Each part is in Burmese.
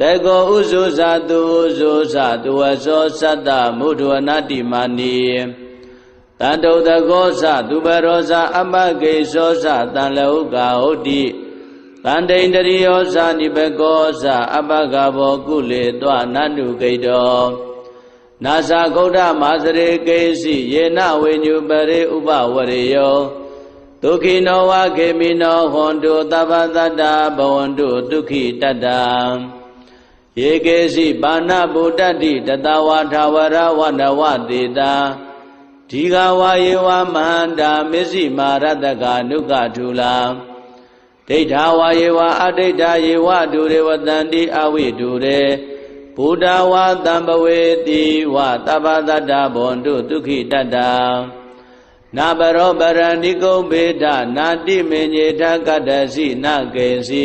တေကောဥဇုဇာတုဥဇုဇာတုဝသောသတ္တမုဒ္ဒဝနာတိမာနီတန္တုတကောသသူဘရောဇာအမဂေသောသတံလဟုကာဟုတ်တိတန္တိန်တရိယောဇာနိဘကောဇာအပဂဘောကုလေတောနန္တုဂိတောနာဇာဂௌဒမာစရေကေစီယေနဝိညုပရိဥပဝရေယောဒုခိနောဝခေမိနောဟွန်တုသဗ္ဗတတ္တဘဝန္တုဒုက္ခိတတ္တ ယေကေစီပါဏဗုဒ္ဓတိတတဝါထာဝရဝန္တဝတေတာဒီဃဝါယေဝမန္တာမစ္စည်းမာရတကနုကထူလာဒိဋ္ဌာဝါယေဝအဒိဋ္ဌာယေဝဒုရေဝတန္တိအဝိဒုရေဘုဒ္ဓဝါတံပဝေတိဝသဗ္ဗတတ္တဘွန်တုဒုက္ခိတတ္တနာဘရောပရဏိကုံဘေဒနာတိမေညေထကတ္တစီနကေစီ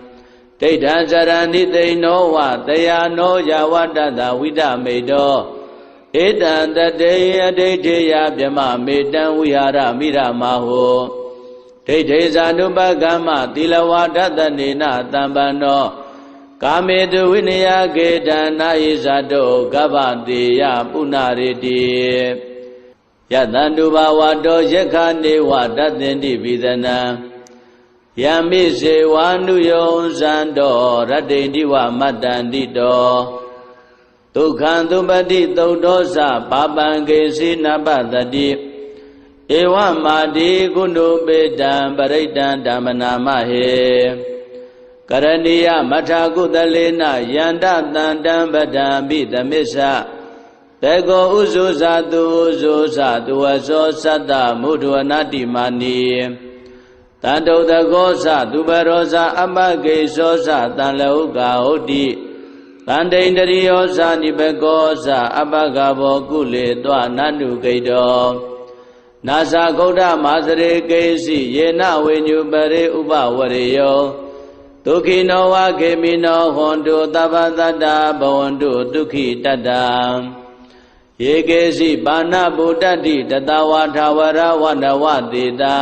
ဒိဋ္ဌံဇရဏိသိဏောဝတယာနောယဝတ္တတဝိဒမေတောဧတံတတေအဒိဋ္ဌေယဗြမမေတံဝိဟာရမိရမဟောဒိဋ္ဌေဇာနုပကမ္မသီလဝါဒတနေနတံပန္နောကာမေတုဝိနယကေတနာယိဇာတောကဗ္ဗတေယပုဏ္ဏရေတိယတန္တုဘာဝတောယက္ခနေဝတတ္တင်တိပိသနံ ယမိစေဝါနုယောဇံတော်ရတ္တိတိဝမတ္တန္တိတော်ဒုက္ခံသုပတိသုတ်တော်စပါပံကေစီနပတတိဧဝမာတိကုဏုပေတံပရိတံဓမ္မနာမဟေကရဏီယမထာကုသလေနယန္တတန္တံပဒံပိသမစ္ဆတေကောဥဇုဇာတုဥဇုဇာတုဝသောသတ္တမုဒ္ဒဝနာတိမာနီ တန္တုတကောသသူဘရောဇာအမဂေသောသတံလဟုကာဟုတ်တိတန္တိန်တရိယောဇာနိဘကောဇာအပဂဘောကုလေတောနန္တုဂိတောနာဇာဂௌဒမာစရေကေစီယေနဝိညုပရိဥပဝရေယောဒုခိနောဝခေမိနောဟွန်တုသဗ္ဗတတ္တဘဝန္တုဒုက္ခိတတ္တယေကေစီပါဏဗုဒ္ဓတိတတဝါထာဝရဝန္တဝတေတာ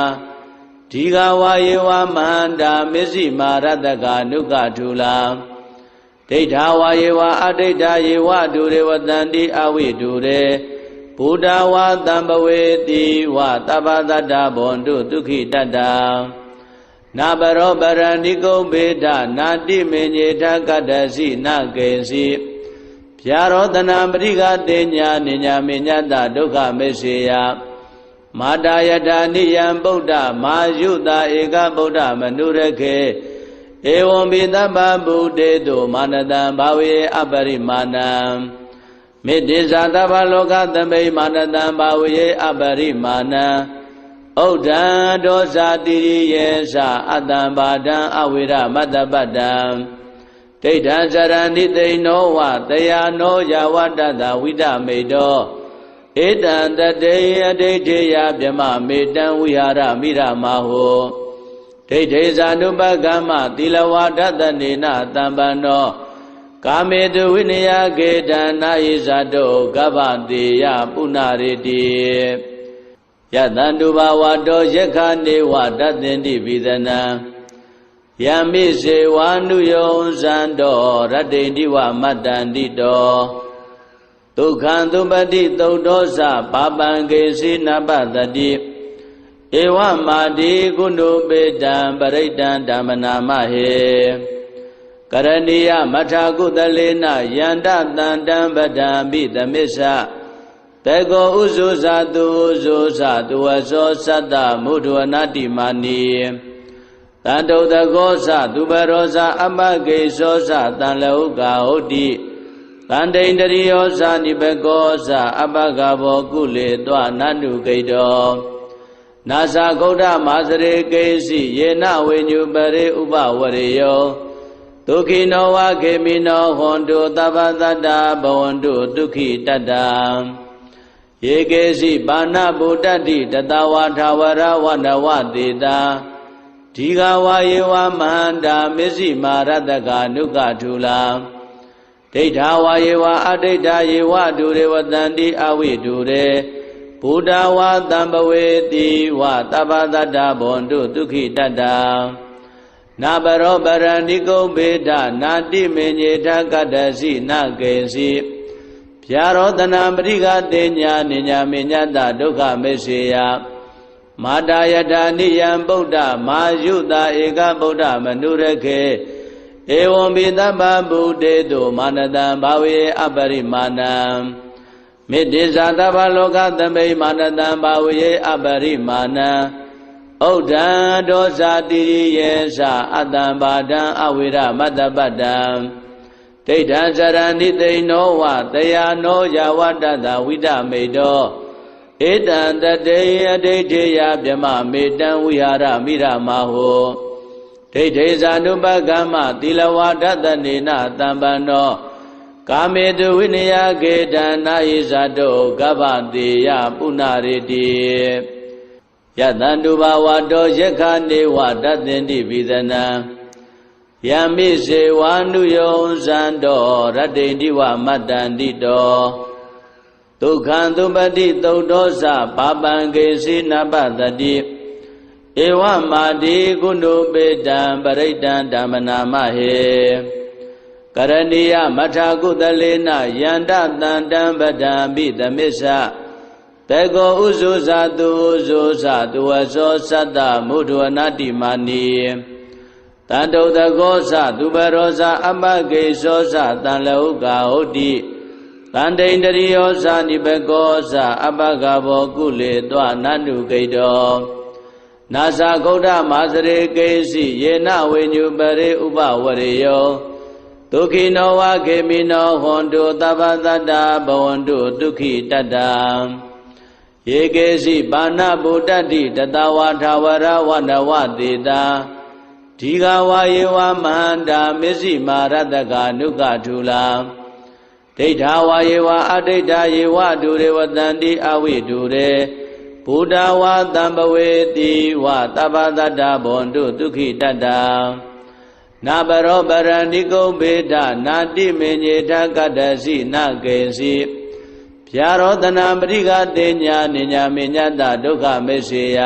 ဒီဃဝါယေဝမန္တာမစ္စည်းမာရတကနုကထူလာဒိဋ္ဌာဝါယေဝအဒိဋ္ဌာယေဝဒုရေဝတန္တိအဝိဒုရေဘုဒ္ဓဝါတံပဝေတိဝသဗ္ဗတတ္တဘွန်တုဒုက္ခိတတ္တနာဘရောပရဏိကုံဘေဒနာတိမေညေထကတ္တစီနကေစီဗျာရောတနာပရိကတေညာနိညာမေညတဒုက္ခမေစေယ မာတာယတာနိယံဗုဒ္ဓမာယုတာဧကဗုဒ္ဓမနုရခေဧဝံပိသဗ္ဗဗုတေတုမာနတံဘာဝေအပရိမာဏံမေတ္တိဇာတဗ္ဗလောကသမိမာနတံဘာဝေအပရိမာဏံဥဒ္ဒံဒောဇာတိရိယေသအတ္တံဘာဒံအဝိရမတ္တပတ္တံဒိဋ္ဌံဇရဏိသိဏောဝတယာနောယဝတ္တတဝိဒမေတော ဧတံတတေအဒိဋ္ဌေယဗြမမေတံဝိဟာရမိရမဟောဒိဋ္ဌေဇာနုပကမ္မသီလဝါဒတနေနတံပန္နောကာမေတုဝိနယကေတနာယိဇာတောကဗ္ဗတေယပုဏ္ဏရေတိယယတန္တုဘာဝတောယက္ခနေဝတသင်တိပိသနံယမိစေဝါနုယောဇံတော်ရတ္တိတိဝမတ္တန္တိတော ဒုက္ခံသုပတိသုတ်သောစပါပံကေစီနပတတိဧဝမာတိကုဏုပေတံပရိတံဓမ္မနာမဟေကရဏီယမထာကုသလေနယန္တတန္တံပဒံပိသမစ္ဆတေကောဥဇုဇာတုဥဇုဇာတုဝသောသတ္တမုဒ္ဒဝနာတိမာနီတန္တုတကောသသူဘရောဇာအမကေသောသတံလဟုကာဟုတ်တိ တန္တိန္တရိယောဇာနိဘကောဇာအပကဘောကုလေတောနန္တုကိတောနာဇာဂௌဒမာစရေကေစီယေနဝေညုပရေဥပဝရေယောဒုက္ခိနောဝခေမိနောဟွန်တုသဗ္ဗတတ္တဘဝန္တုဒုက္ခိတတ္တယေကေစီပါဏဗုဒ္ဓတိတတဝါထာဝရဝနဝတေတာဒီဃဝါယေဝမဟန္တာမစ္စည်းမာရတကနုကထုလာ ဒိဋ္ဌာဝါယေဝအဒိဋ္ဌာယေဝဒုရေဝတန္တိအဝိဒုရေဘုဒ္ဓဝါတံပဝေတိဝတပ္ပတတ္တဘွန်တုဒုက္ခိတတ္တနာဘရောပရဏိကုဗေဒနာတိမေညေထကတ္တစီနကေစီဖြာရောတနာပရိကတေညာနိညာမေညတဒုက္ခမေစေယမာတာယတာနိယံဗုဒ္ဓမာယုတာဧကဗုဒ္ဓမနုရခေ ဧဝံပိသဗ္ဗဗုတေတုမာနတံဘာဝေအပရိမာဏံမေတ္တိဇာတဗ္ဗလောကသမိမာနတံဘာဝေအပရိမာဏံဥဒ္ဒံဒောဇာတိယေသအတ္တံဘာဒံအဝိရမတ္တပတ္တံဒိဋ္ဌံဇရဏိသိဏောဝတယာနောယဝတ္တတဝိဒမေတောဧတံတတေအဒိဋ္ဌေယဗြမမေတံဝိဟာရမိရမဟော ဒိဋ္ဌေဇာနုပကမ္မသီလဝါဒတနေနတံပန္နောကာမေတုဝိနယကေတနာယိဇာတောကဗ္ဗတေယပုဏ္ဏရေတိယတန္တုဘာဝတောယက္ခနေဝတသင်တိပိသနံယမိစေဝါနုယောဇံတော်ရတ္တိတိဝမတ္တန္တိတောဒုက္ခံသုပတိသုတ်သောစပါပံကေစီနပတတိ ဧဝမာတိကုဏုပေတံပရိတံဓမ္မနာမဟေကရဏီယမထာကုသလေနယန္တတန္တံပဒံပိသမစ္ဆတေကောဥဇုဇာတုဥဇုဇာတုဝသောသတ္တမုဒ္ဒဝနာတိမာနီတန္တုတကောသသူဘရောဇာအမကေသောသတံလဟုကာဟုတ်တိတန္တိန္တရိယောဇာနိဘကောဇာအပကဘောကုလေတောနန္တုကိတော နာဇာဂௌဒမာစရေကေစီယေနဝေညုပရေဥပဝရေယောဒုက္ခိနောဝခေမိနောဟွန်တုသဗ္ဗတတ္တဘဝန္တုဒုက္ခိတတ္တယေကေစီပါဏဗုဒ္ဓတိတတဝါထာဝရဝနဝတေတာဒီဃဝါယေဝမဟန္တာမစ္စည်းမာရတကနုကထုလာဒိဋ္ဌာဝါယေဝအဒိဋ္ဌာယေဝဒုရေဝတန္တိအဝိဒုရေ ဘုဒ္ဓဝါတံပဝေတိဝတပ္ပတတ္တဘွန်တုဒုက္ခိတတ္တနာဘရောပရဏိကုဗေဒနာတိမေညေထကတ္တစီနကေစီဖြာရောတနာပရိကတေညာနိညာမေညတဒုက္ခမေစေယ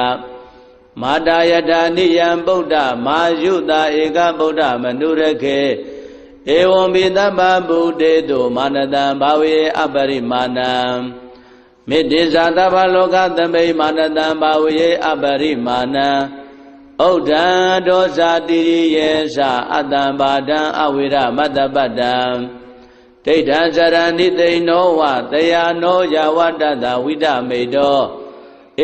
မာတာယတာနိယံဗုဒ္ဓမာယုတာဧကဗုဒ္ဓမနုရခေဧဝံပိသဗ္ဗဗုတေတုမာနတံဘာဝေအပရိမာဏံ မေတ္တိဇာတဗ္ဗလောကသမိမာနတံဘာဝေအပရိမာဏံဥဒ္ဒံဒောဇာတိရိယေသအတံဘာဒံအဝိရမတ္တပတ္တံဒိဋ္ဌံဇရဏိသိဏောဝတယာနောယဝတ္တတဝိဒမေတော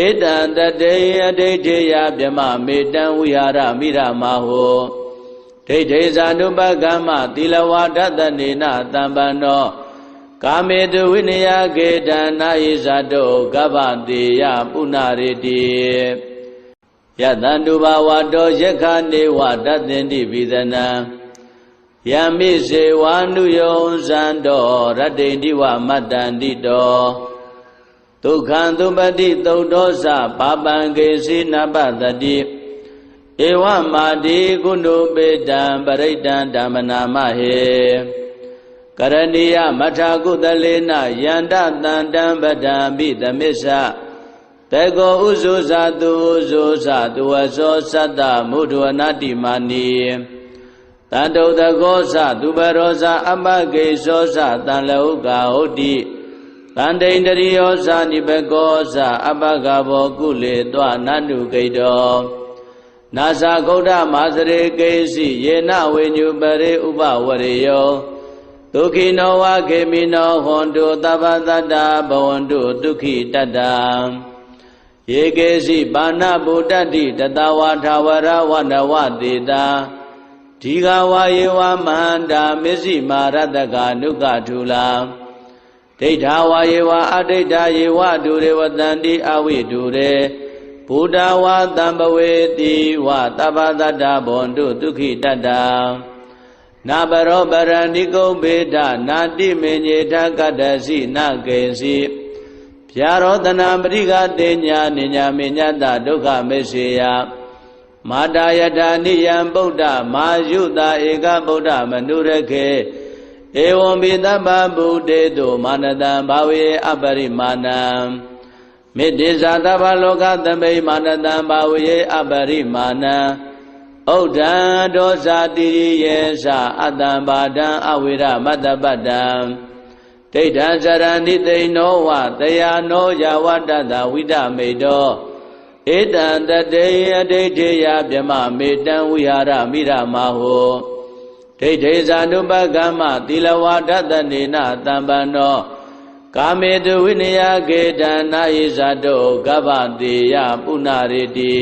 ဧတံတတေအဒိဋ္ဌေယဗြမမေတံဝိဟာရမိရမဟောဒိဋ္ဌေဇာနုပကမ္မသီလဝါဒတနေနတံပန္နော ကာမေတုဝိနယကေတနာယိဇာတောကဗ္ဗတေယပုဏ္ဏရေတိယတန္တုဘာဝတောယက္ခနေဝတသင်တိပိသနံယမိစေဝါနုယောဇံတော်ရတ္တိတိဝမတ္တန္တိတောဒုက္ခံသုပတိသုတ်သောစပါပံကေစီနပတတိဧဝမာတိကုဏုပေတံပရိတံဓမ္မနာမဟေ ကရဏီယမထာကုသလေနယန္တတန္တံပဒံပိသမစ္ဆတေကောဥဇုဇာတုဥဇုဇာတုဝသောသတ္တမုဒ္ဒဝနာတိမာနီတန္တုတကောဇသူပရောဇအပကေသောဇတန်လဟုကာဟုတ်တိတန္တိန္တရိယောဇနိဘကောဇအပကဘောကုလေတွနန္တုကိတောနာဇာဂௌဒမာစရေကေစီယေနဝေညုပရေဥပဝရေယော ဒုခိနောဝခေမိနောဟွန်တုသဗ္ဗတတ္တဘဝန္တုဒုက္ခိတတ္တယေကေစီပါဏဗုဒ္ဓတိတတဝါထာဝရဝနဝတေတာဒီဃဝါယေဝမန္တာမစ္စည်းမာရတကနုကထူလာဒိဋ္ဌာဝါယေဝအဒိဋ္ဌာယေဝဒုရေဝတန္တိအဝိဒုရေဘုဒ္ဓဝါတံပဝေတိဝတပ္ပတတ္တဘွန်တုဒုက္ခိတတ္တ နာဘရောပရဏိကုံဘေဒနာတိမေညေထကတ္တစီနကေစီဖြာရောတနာပရိကတေညာနိညာမေညတဒုက္ခမေစေယမာတာယထာနိယံဗုဒ္ဓမာယုတာဧကဗုဒ္ဓမနုရခေဧဝံပိတပ္ပဗုတေတုမာနတံဘာဝေအပရိမာဏံမေတ္တိဇာတဗ္ဗလောကသမိမာနတံဘာဝေအပရိမာဏံ ဩဒံဒောဇာတိယေသအတံဘာဒံအဝိရမတ္တပတ္တံဒိဋ္ဌံဇရဏိသိဏောဝတယာနောယဝတ္တတဝိဒမေတောဧတံတတေယဒိဋ္ဌိယဗြမမေတံဝိဟာရမိရမဟောဒိဋ္ဌိဇာနုပကမ္မသီလဝါဒတနေနတံပန္နောကာမေတုဝိနယကေတနာယိဇာတောကဗ္ဗတေယပုဏ္ဏရေတိ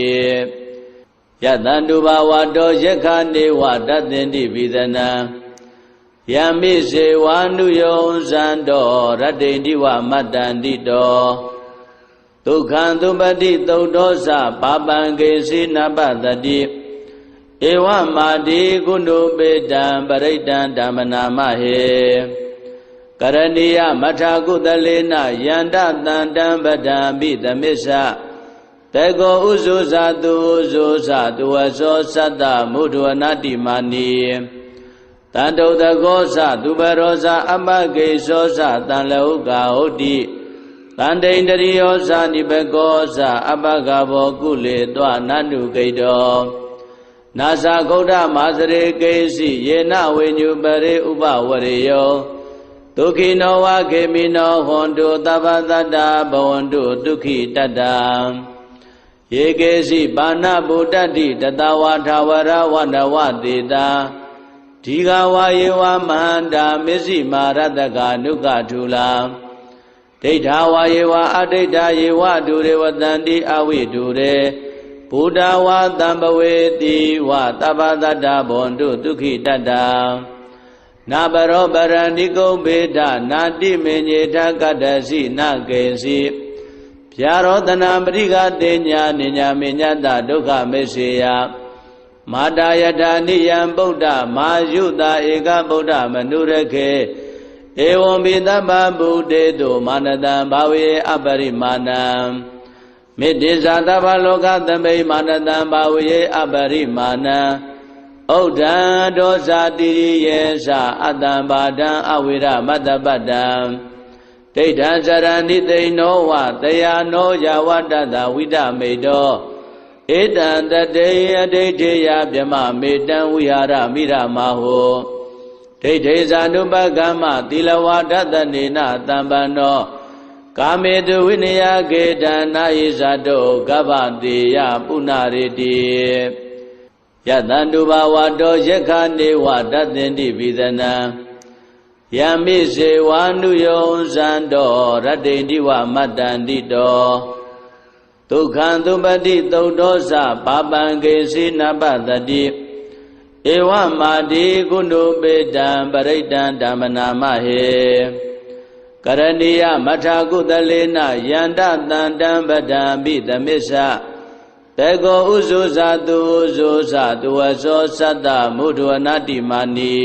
ယတန္တုဘာဝတောယက္ခနေဝတသင်တိပိသနံယမိစေဝါနုယောဇံတော်ရတ္တိတိဝမတ္တန္တိတော်ဒုက္ခံသုပတိသုတ်တော်စပါပံကေစီနပတတိဧဝမာတိကုဏုပေတံပရိတံဓမ္မနာမဟေကရဏီယမထာကုသလေနယန္တတန္တံပဒံပိသမစ္ဆ တေကောဥဇုဇာတုဥဇုဇာတုဝသောသတ္တမုဒ္ဒဝနာတိမာနီတန္တုတကောဇသူပရောဇအပကေသောဇတန်လဟုကာဟုတ်တိတန္တိန္တရိယောဇာနိဘကောဇအပကဘောကုလေတွနန္တုကိတောနာဇာဂௌဒမာစရေကေစီယေနဝေညုပရေဥပဝရေယောဒုခိနောဝခေမိနောဟွန်တုသဗ္ဗတတ္တဘဝန္တုဒုက္ခိတတ္တ ယေကေစီပါဏဗုဒ္ဓတိတတဝါထာဝရဝနဝတေတာဒီဃဝါယေဝမန္တာမစ္စည်းမာရတကနုကထူလာဒိဋ္ဌာဝါယေဝအဒိဋ္ဌာယေဝဒုရေဝတန္တိအဝိဒုရေဘုဒ္ဓဝါတံပဝေတိဝတပ္ပတတ္တဘွန်တုဒုက္ခိတတ္တနာဘရောပရဏိကုံဘေဒနာတိမေညေထကတ္တစီနကေစီ ဖြာရောတနာပရိကတေညာနိညာမေညတဒုက္ခမေစေယမာတာယထာနိယံဗုဒ္ဓမာယုတာဧကဗုဒ္ဓမနုရခေဧဝံပိတပ္ပဗုတေတုမာနတံဘာဝေအပရိမာဏံမေတ္တိဇာတဗ္ဗလောကသမိမာနတံဘာဝေအပရိမာဏံဩဒံဒောဇာတိယေသအတံဘာဒံအဝိရမတ္တပတ္တံ ဒိဋ္ဌံဇရဏိသိဏောဝတယာနောယဝတ္တတဝိဒမေတောဧတံတတေယဒိဋ္ဌိယဗြမမေတံဝိဟာရမိရမဟောဒိဋ္ဌိဇာနုပကမ္မသီလဝါဒတနေနတံပန္နောကာမေတုဝိနယကေတနာယိဇာတောကဗ္ဗတေယပုဏ္ဏရေတိယတန္တုဘာဝတောယက္ခနေဝတသင်တိပိသနံ ယမိစေဝါနုယောဇံတော်ရတ္တိတိဝမတ္တန္တိတောဒုက္ခံသုပတိသုတ်တော်စပါပံကေစီနပတတိဧဝမာတိကုဏုပေတံပရိတံဓမ္မနာမဟေကရဏီယမထာကုသလေနယန္တတန္တံပဒံပိသမစ္ဆဘေကောဥဇုဇာတုဥဇုဇာတုဝသောသတ္တမုဒ္ဒဝနာတိမာနီ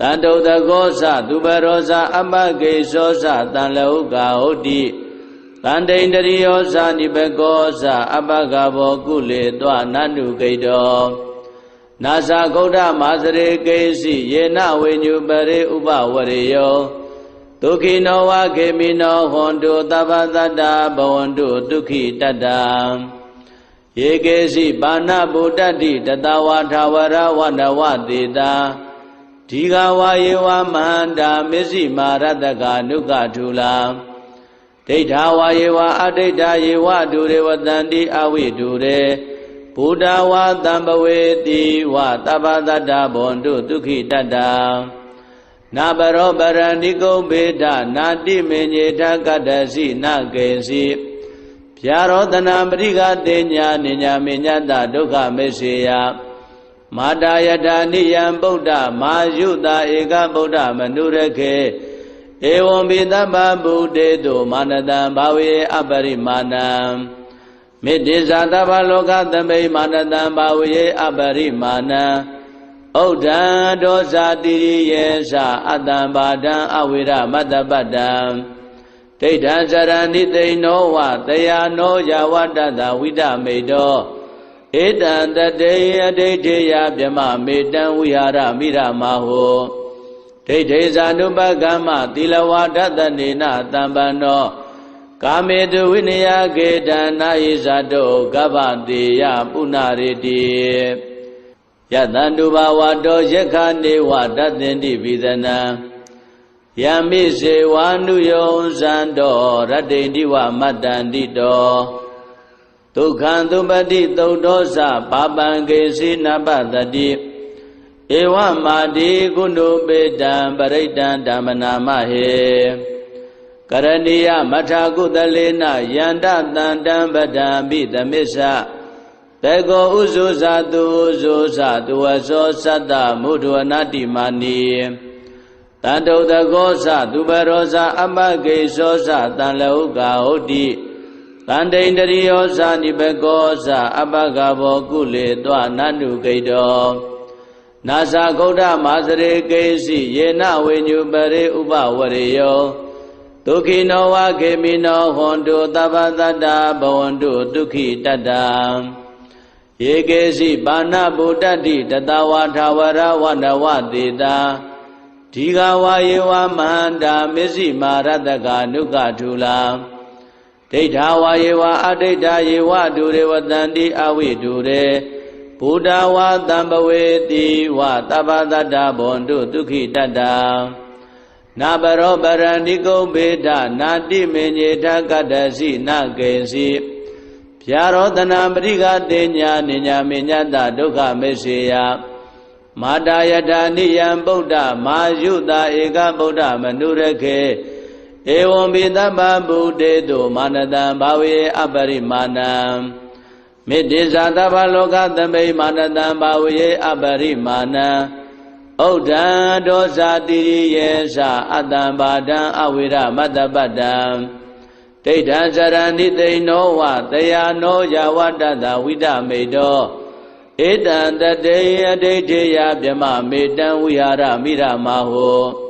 တန္တုတကောဇသူပရောဇအပကေသောဇတန်လဟုကာဟုတ်တိတန္တိန္တရိယောဇနိဘကောဇအပကဘောကုလေတွနန္တုကိတောနာဇာဂௌဒမာစရေကေစီယေနဝေညုပရေဥပဝရေယောဒဒုက္ခိနောဝခေမိနောဟွန်တုသဗ္ဗသတ္တဘဝန္တုဒုက္ခိတတ္တယေကေစီပါဏဗုဒ္ဓတိတတဝါထာဝရဝနဝတေတာ ဒီဃဝါယေဝမန္တာမစ္စည်းမာရတကနုကထူလာဒိဋ္ဌာဝါယေဝအဒိဋ္ဌာယေဝဒုရေဝတန္တိအဝိဒုရေဘုဒ္ဓဝါတံပဝေတိဝတပ္ပတတ္တဘွန်တုဒုက္ခိတတ္တနာဘရောပရဏိကုံဘေဒနာတိမေညေထကတ္တစီနကေစီဗျာရောတနာပရိကတေညာနိညာမေညတဒုက္ခမေစေယ မာတာယတာနိယံဗုဒ္ဓမာယုတာဧကဗုဒ္ဓမနုရခေဧဝံပိတပ္ပဗုတေတုမာနတံဘာဝေအပရိမာဏံမေတ္တိဇာတဗ္ဗလောကသမိမာနတံဘာဝေအပရိမာဏံဩဒံဒောဇာတိရိယေသအတံဘာဒံအဝိရမတ္တပတ္တံဒိဋ္ဌံဇရဏိသိဏောဝတယာနောယဝတ္တတဝိဒမေတော ဧတံတတေယဒိဋ္ဌိယဗြမမေတံဝိဟာရမိရမဟောဒိဋ္ဌိဇာနုပကမ္မသီလဝါဒတနေနတံပန္နောကာမေတုဝိနယကေတနာယိဇာတောကဗ္ဗတေယပုဏ္ဏရေတိယတန္တုဘာဝတောယက္ခနေဝတသင်တိပိသနံယမိစေဝါနုယောဇံတော်ရတ္တိတိဝမတ္တန္တိတော် ဒုက္ခံသုပတိသုတ်တော်စပါပံကေစီနပတတိဧဝမာတိကုဏုပေတံပရိတံဓမ္မနာမဟေကရဏီယမထာကုသလေနယန္တတန္တံပဒံပိသမစ္ဆတေကောဥဇုဇာတုဥဇုဇာတုဝဇောသတ္တမုဒ္ဒဝနာတိမာနီတန္တုတကောသသူဘရောဇာအမဂေသောသတန်လဟုကာဟုတ်တိ တန္တိန္တရိယောဇာနိဘကောဇာအပကဘောကုလေတွနန္နုဂိတောနာဇာဂௌဒမာစရေကေစီယေနဝေညုပရိဥပဝရေယောဒုက္ခိနောဝခေမိနောဟွန်တုသဗ္ဗတတ္တဘဝန္တုဒုက္ခိတတ္တယေကေစီပါဏဗုဒ္ဓတိတတဝါထာဝရဝနဝတေတာဒီဃဝါယေဝမန္တာမစ္စည်းမာရတကနုကထူလာ ဒိဋ္ဌာဝါယေဝအဒိဋ္ဌာယေဝဒုရေဝတန္တိအဝိဒုရေဘုဒ္ဓဝါတံပဝေတိဝတပ္ပတတ္တဘွန်တုဒုက္ခိတတ္တနာဘရောပရဏိကုံဘေဒနာတိမေညေထကတ္တစီနကေစီဗျာရောတနာပရိကတေညာနိညာမေညတဒုက္ခမေစေယမာတာယတာနိယံဗုဒ္ဓမာယုတာဧကဗုဒ္ဓမနုရခေ ဧဝံပိတပ္ပဗုတေတုမာနတံဘာဝေအပရိမာဏံမေတ္တိဇာတဗ္ဗလောကသမိမာနတံဘာဝေအပရိမာဏံဩဒံဒောဇာတိရိယေသအတံဘာဒံအဝိရမတ္တပတ္တံဒိဋ္ဌံဇရဏိသိဏောဝတယာနောယဝတ္တတဝိဒမေတောဧတံတတေယဒိဋ္ဌိယဗြမမေတံဝိဟာရမိရမဟော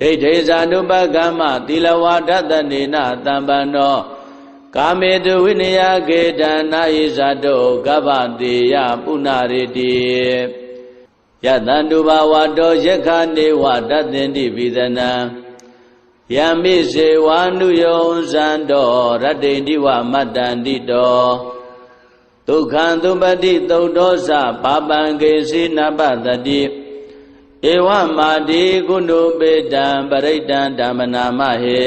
ဒိဋ္ဌိဇာနုပကမ္မသီလဝါဒတနေနတံပန္နောကာမေတုဝိနယကေတနာယိဇာတောကဗ္ဗတေယပုဏ္ဏရေတိယတန္တုဘာဝတောယက္ခနေဝတသင်တိပိသနံယမိစေဝါနုယောဇံတော်ရတ္တိတိဝမတ္တန္တိတောဒုက္ခံသုပတိသုတ်တော်စပါပံကေစီနပတတိ ဧဝမာတိကုဏုပေတံပရိတံဓမ္မနာမဟေ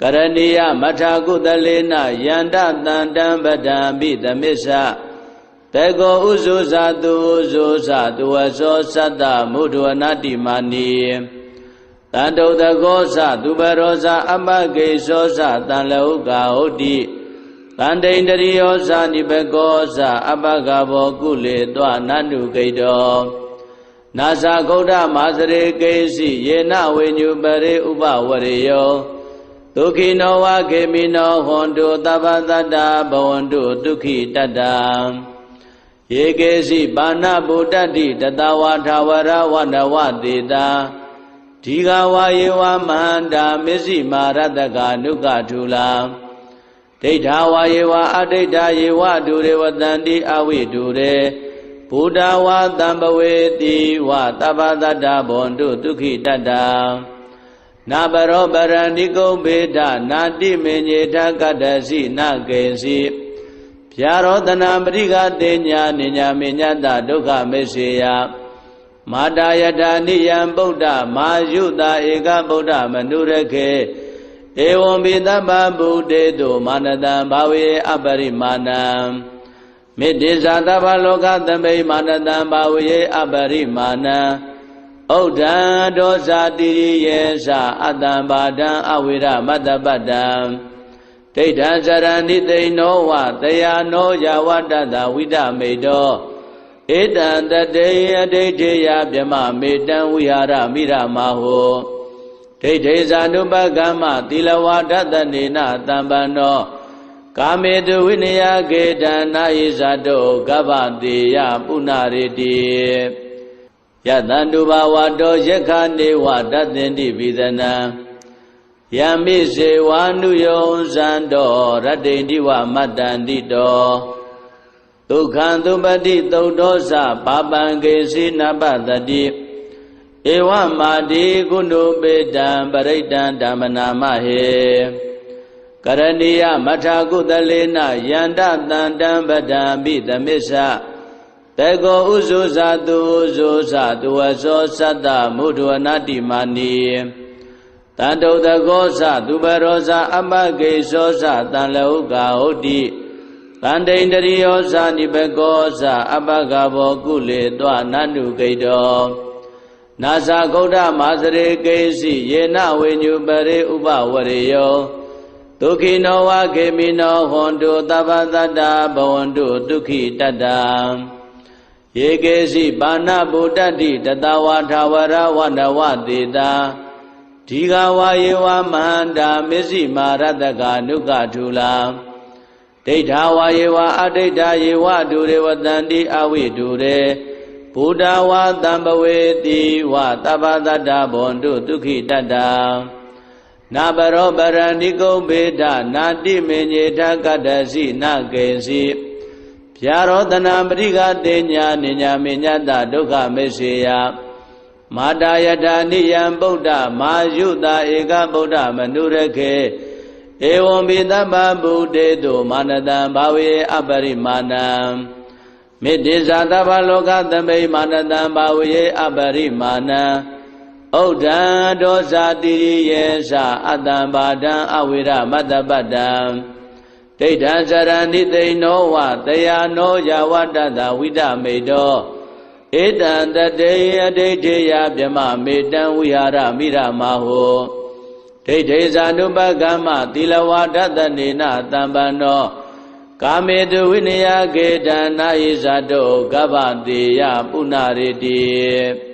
ကရဏီယမထာကုသလေနယန္တတန္တံပဒံပိသမစ္ဆတေကောဥဇုဇာတုဥဇုဇာတုဝဇောသတ္တမုဒ္ဒဝနာတိမာနီတန္တုတကောသသူဘရောဇာအမဂေသောသတန်လဟုကာဟုတ်တိတန္တိန္တရိယောဇာနိဘကောဇာအပကဘောကုလေတွနန္တုဂိတော နာဇာဂௌဒမာစရေကေစီယေနဝေညုပရိဥပဝရေယောဒုက္ခိနောဝခေမိနောဟွန်တုသဗ္ဗတတ္တဘဝန္တုဒုက္ခိတတ္တယေကေစီပါဏဗုဒ္ဓတိတတဝါထာဝရဝနဝတေတာဒီဃဝါယေဝမန္တာမစ္စည်းမာရတကနုကထူလာဒိဋ္ဌာဝါယေဝအဒိဋ္ဌာယေဝဒုရေဝတန္တိအဝိဒုရေ ဘုဒ္ဓဝါတံပဝေတိဝတပ္ပတတ္တဘွန်တုဒုက္ခိတတ္တနာပရောပရဏိကုံဘေဒနာတိမေညေထကတ္တစီနကေစီဗျာရောတနာပရိကတေညာနိညာမေညတဒုက္ခမေစေယမာတာယတာနိယံဗုဒ္ဓမာယုတာဧကဗုဒ္ဓမနုရခေဧဝံဘိသဗ္ဗဗုတေတုမာနတံဘာဝေအပရိမာဏံ မေတ္တိဇာတဗ္ဗလောကသမိမာနတံဘာဝေအပရိမာဏံဩဒံဒောဇာတိရိယေသအတံဘာဒံအဝိရမတ္တပတ္တံဒိဋ္ဌံဇရဏိသိဏောဝတယာနောယဝတ္တတဝိဒမေတောဧတံတတေယဒိဋ္ဌိယဗြမမေတံဝိဟာရမိရမဟောဒိဋ္ဌိဇာနုပကမ္မသီလဝါဒတနေနတံပန္နော ကာမေတုဝိနယကေတနာယိဇာတောကဗ္ဗတိယပုဏ္ဏရေတိယတန္တုဘာဝတောယက္ခနေဝတသင်တိပိသနံယမိစေဝါနုယောဇံတော်ရတ္တိတိဝမတ္တန္တိတောဒုက္ခံသုပတိသုတ်သောသပါပံကေစီနပတတိဧဝမာတိကုဏုပေတံပရိတံဓမ္မနာမဟေ ကရဏီယမထာကုသလေနယန္တတန္တံပဒံပိသမစ္ဆတေကောဥဇုဇာတုဥဇုဇာတုဝသောသတ္တမုဒ္ဒဝနာတိမာနီတန္တုတကောသသူဘရောဇာအမဂေသောသတန်လဟုကာဟုတ်တိတန္တိန္တရိယောဇာနိဘကောဇာအပကဘောကုလေတွနန္တုဂိတောနာဇာဂௌဒမာစရေကေစီယေနဝိညုပရိဥပဝရေယော ဒုခိနောဝခေမိနောဟွန်တုသဗ္ဗတတ္တဘဝန္တုဒုက္ခိတတ္တယေကေစီပါဏဗုဒ္ဓတိတတဝါထာဝရဝနဝတေတာဒီဃဝါယေဝမန္တာမစ္စည်းမာရတကနုကထူလာဒိဋ္ဌာဝါယေဝအဒိဋ္ဌာယေဝဒုရေဝတန္တိအဝိဒုရေဘုဒ္ဓဝါတံပဝေတိဝသဗ္ဗတတ္တဘွန်တုဒုက္ခိတတ္တ နာပရောပရဏိကုံဘေဒနာတိမေညေထကတ္တစီနကေစီဗျာရောတနာပရိကတေညာနိညာမေညတဒုက္ခမေစေယမာတာယတာနိယံဗုဒ္ဓမာယုတာဧကဗုဒ္ဓမနုရခေဧဝံဘိသဗ္ဗဗုတေတုမာနတံဘာဝေအပရိမာဏံမေတ္တိဇာတဗ္ဗလောကသမိမာနတံဘာဝေအပရိမာဏံ ဩဒံဒောဇာတိရိယေသအတံဘာဒံအဝိရမတ္တပတ္တံဒိဋ္ဌံဇရဏိသိဏောဝတယာနောယဝတ္တတဝိဒမေတောဧတံတတေယဒိဋ္ဌိယဗြမမေတံဝိဟာရမိရမဟောဒိဋ္ဌိဇာနုပကမ္မသီလဝါဒတနေနတံပန္နောကာမေတုဝိနယကေတနာယိဇာတောကဗ္ဗတိယပုဏ္ဏရေတိ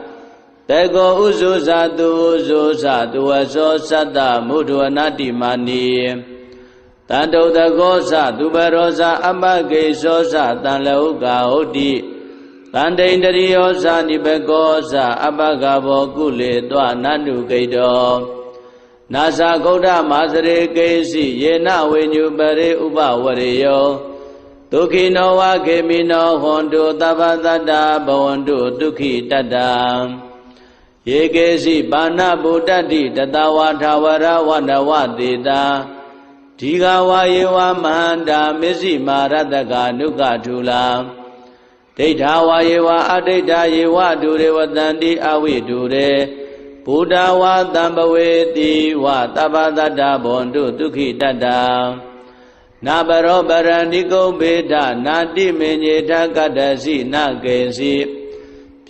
တေကောဥဇုဇာတုဥဇုဇာတုဝသောသတ္တမုဒ္ဒဝနာတိမာနီတန္တုတကောသသူဘရောဇာအမဂေသောသတန်လဟုကာဟုတ်တိတန္တိန္တရိယောဇာနိဘကောဇာအပကဘောကုလေတွနန္တုဂိတောနာဇာဂௌဒမာစရေကေစီယေနဝိညုပရိဥပဝရေယောဒုခိနောဝခေမိနောဟွန်တုသဗ္ဗတတ္တဘဝန္တုဒုက္ခိတတ္တ ယေကေစီပါဏဗုဒ္ဓတိတတဝါထာဝရဝနဝတေတာဒီဃဝါယေဝမန္တာမစ္စည်းမာရတကနုကထူလာဒိဋ္ဌာဝါယေဝအဒိဋ္ဌာယေဝဒုရေဝတန္တိအဝိဒုရေဘုဒ္ဓဝါတံပဝေတိဝသဗ္ဗတတ္တဘွန်တုဒုက္ခိတတ္တနာဘရောပရဏိကုံဘေဒနာတိမေညေထကတ္တစီနကေစီ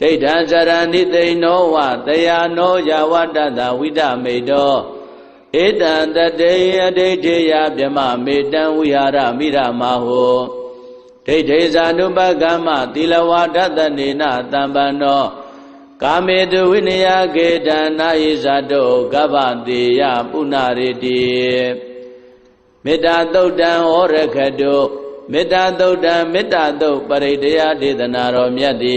ဒိဋ္ဌံဇရဏိသိဏောဝတယာနောယဝတ္တတဝိဒမေတောဧတံတတေအဒိဋ္ဌေယဗြမမေတံဝိဟာရမိရမဟောဒိဋ္ဌေဇာနုပကမ္မသီလဝါဒတနေနတံပန္နောကာမေတုဝိနယကေတနာယိဇာတောကဗ္ဗတေယပုဏ္ဏရေတိမေတ္တာသုတ်တံဟောရခတုမေတ္တာသုတ်တံမေတ္တာသုတ်ပရိတယဒေသနာတော်မြတ်တိ